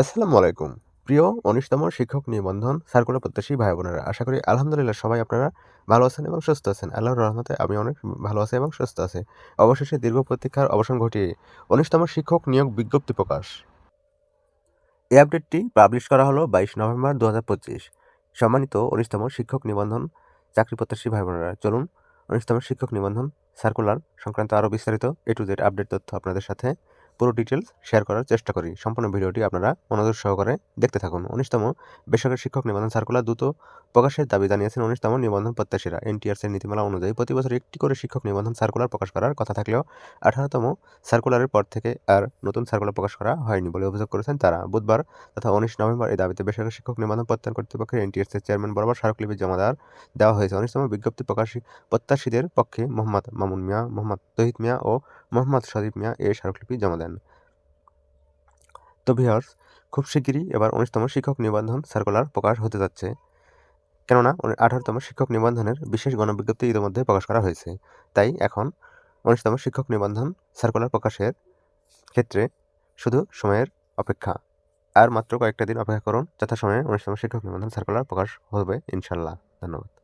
আসসালামু আলাইকুম। প্রিয় উনিশতম শিক্ষক নিবন্ধন সার্কুলার প্রত্যাশী ভাই বোনেরা আশা করি আলহামদুলিল্লাহ সবাই আপনারা ভালো আছেন এবং সুস্থ আছেন। আল্লাহর রহমতে আমি অনেক ভালো আছি এবং সুস্থ আছি। অবশেষে দীর্ঘ প্রতীক্ষার অবসান ঘটিয়ে উনিশতম শিক্ষক নিয়োগ বিজ্ঞপ্তি প্রকাশ। এই আপডেটটি পাবলিশ করা হলো বাইশ নভেম্বর দু হাজার পঁচিশ। সম্মানিত উনিশতম শিক্ষক নিবন্ধন চাকরি প্রত্যাশী ভাই বোনেরা চলুন উনিশতম শিক্ষক নিবন্ধন সার্কুলার সংক্রান্ত আরও বিস্তারিত এ টু জেড আপডেট তথ্য আপনাদের সাথে পুরো ডিটেলস শেয়ার করার চেষ্টা করি। সম্পূর্ণ ভিডিওটি আপনারা মনোযোগ সহকারে দেখতে থাকুন। উনিশতম বেসরকারি শিক্ষক নিবন্ধন সার্কুলার দ্রুত প্রকাশের দাবি জানিয়েছেন উনিশতম নিবন্ধন প্রত্যাশীরা। এনটিআরসির নীতিমালা অনুযায়ী প্রতি বছর একটি করে শিক্ষক নিবন্ধন সার্কুলার প্রকাশ করার কথা থাকলেও আঠারোতম সার্কুলারের পর থেকে আর নতুন সার্কুলার প্রকাশ করা হয়নি বলে অভিযোগ করেছেন তারা। বুধবার তথা উনিশ নভেম্বর এই দাবিতে বেসরকারি শিক্ষক নিবন্ধন প্রত্যয়ন কর্তৃপক্ষের এনটিআরসির চেয়ারম্যান বরাবর স্মারকলিপি জমা দেওয়ার দেওয়া হয়েছে। উনিশতম বিজ্ঞপ্তি প্রকাশী প্রত্যাশীদের পক্ষে মোহাম্মদ মামুন মিয়া, মোহাম্মদ তহিদ মিয়া ও মোহাম্মদ সদীপ মিয়া এই স্মারকলিপি জমা দেন। তো ভিউয়ার্স খুব শিগগিরই এবার উনিশতম শিক্ষক নিবন্ধন সার্কুলার প্রকাশ হতে যাচ্ছে। কেননা আঠারোতম শিক্ষক নিবন্ধনের বিশেষ গণবিজ্ঞপ্তি ইতিমধ্যে প্রকাশ করা হয়েছে। তাই এখন উনিশতম শিক্ষক নিবন্ধন সার্কুলার প্রকাশের ক্ষেত্রে শুধু সময়ের অপেক্ষা। আর মাত্র কয়েকটা দিন অপেক্ষা করুন, যথাসময়ে উনিশতম শিক্ষক নিবন্ধন সার্কুলার প্রকাশ হবে, ইনশাল্লাহ। ধন্যবাদ।